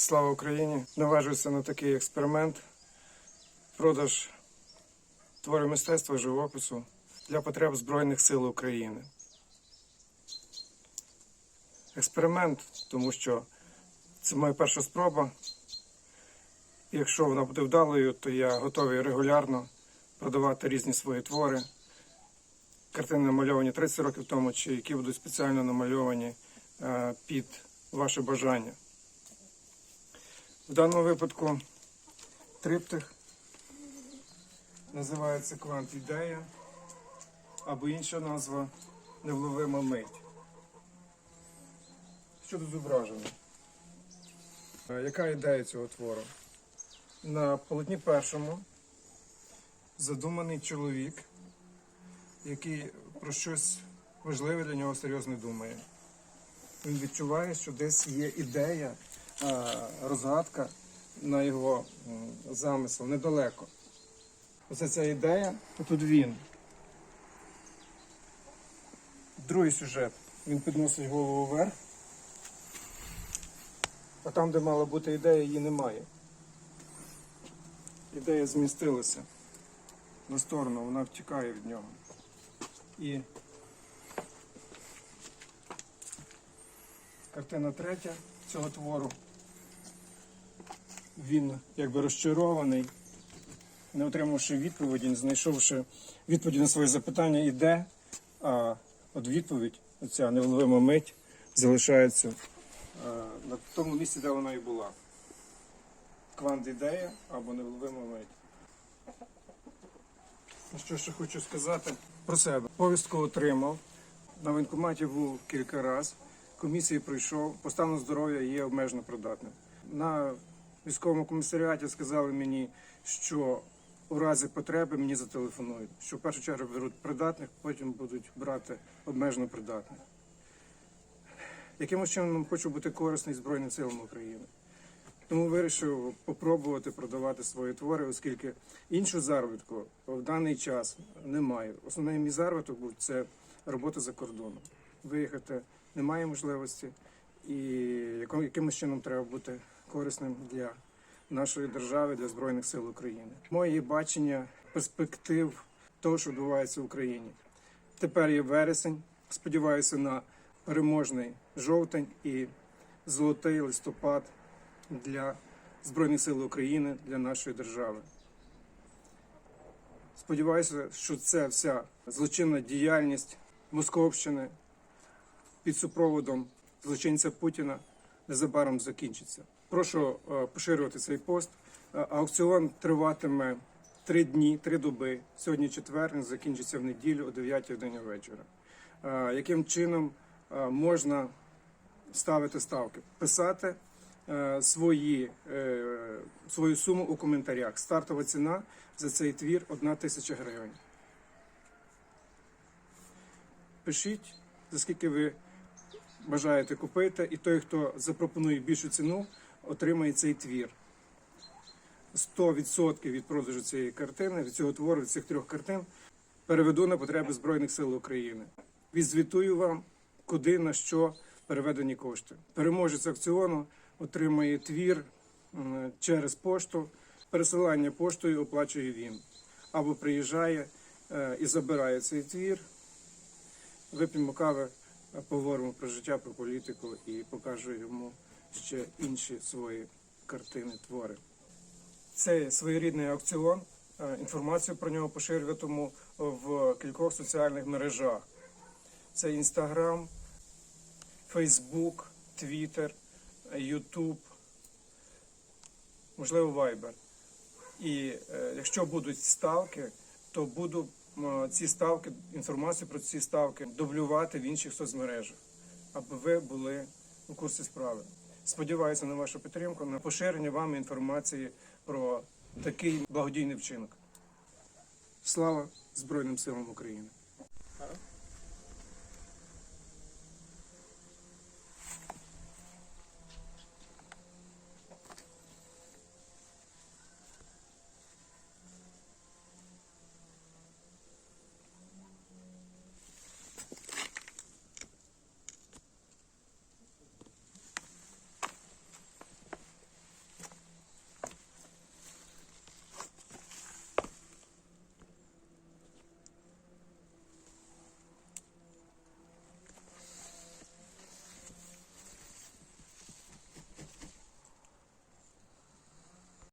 Слава Україні! Наважуюся на такий експеримент. Продаж творів мистецтва живопису для потреб Збройних сил України. Експеримент, тому що це моя перша спроба. Якщо вона буде вдалою, то я готовий регулярно продавати різні свої твори. Картини намальовані 30 років тому, чи які будуть спеціально намальовані е, під ваше бажання. В даному випадку триптих називається квант ідея або інша назва невловима мить. Що тут зображено? Е, Яка ідея цього твору? На полотні першому задуманий чоловік, який про щось важливе для нього серйозно думає. Він відчуває, що десь є ідея, розгадка на його замисел недалеко. Оце ця ідея, тут він. Другий сюжет. Він підносить голову вверх, а там, де мала бути ідея, її немає. Ідея змістилася на сторону, вона втікає від нього. І картина третя цього твору. Він якби розчарований, не отримавши відповіді, не знайшовши відповіді на своє запитання, іде, а от відповідь, оця невловима мить, залишається е, на тому місці, де вона і була. Квант ідея або невловима мить. Ну, Що ще хочу сказати про себе. Повістку отримав. На воєнкоматі був кілька разів. Комісії пройшов. По стану здоров'я є обмежено придатним. На військовому комісаріаті сказали мені, що у разі потреби мені зателефонують. Що в першу чергу беруть придатних, потім будуть брати обмежено придатних. Якимось чином хочу бути корисний Збройним силам України. Тому вирішив попробувати продавати свої твори, оскільки іншого заробітку в даний час немає. Основний мій заробіток був це робота за кордоном. Виїхати немає можливості, і яким- якимось чином треба бути корисним для нашої держави, для Збройних сил України. Моє бачення перспектив того, що відбувається в Україні. Тепер є вересень. Сподіваюся на переможний жовтень і золотий листопад для Збройних сил України, для нашої держави. Сподіваюся, що ця вся злочинна діяльність Московщини під супроводом злочинця Путіна незабаром закінчиться. Прошу е, поширювати цей пост. Е, Аукціон триватиме три дні, три доби. Сьогодні четвер, він закінчиться в неділю о 9 годині вечора. Е, Яким чином можна ставити ставки? Писати свої, свою суму у коментарях. Стартова ціна за цей твір 1 тисяча гривень. Пишіть, за скільки ви бажаєте купити, і той, хто запропонує більшу ціну, отримає цей твір. 100% від продажу цієї картини, від цього твору, від цих трьох картин переведу на потреби Збройних сил України. Відзвітую вам, куди на що переведені кошти. Переможець аукціону отримає твір через пошту. Пересилання поштою оплачує він. Або приїжджає е, і забирає цей твір. Вип'ємо кави, поговоримо про життя, про політику і покажу йому ще інші свої картини, твори. Це своєрідний аукціон. Е, Інформацію про нього поширюватиму в кількох соціальних мережах. Це Інстаграм, Фейсбук, Твіттер, Ютуб, можливо, Вайбер. І е, якщо будуть ставки, то буду ці ставки, інформацію про ці ставки дублювати в інших соцмережах, аби ви були у курсі справи. Сподіваюся на вашу підтримку, на поширення вам інформації про такий благодійний вчинок. Слава Збройним силам України!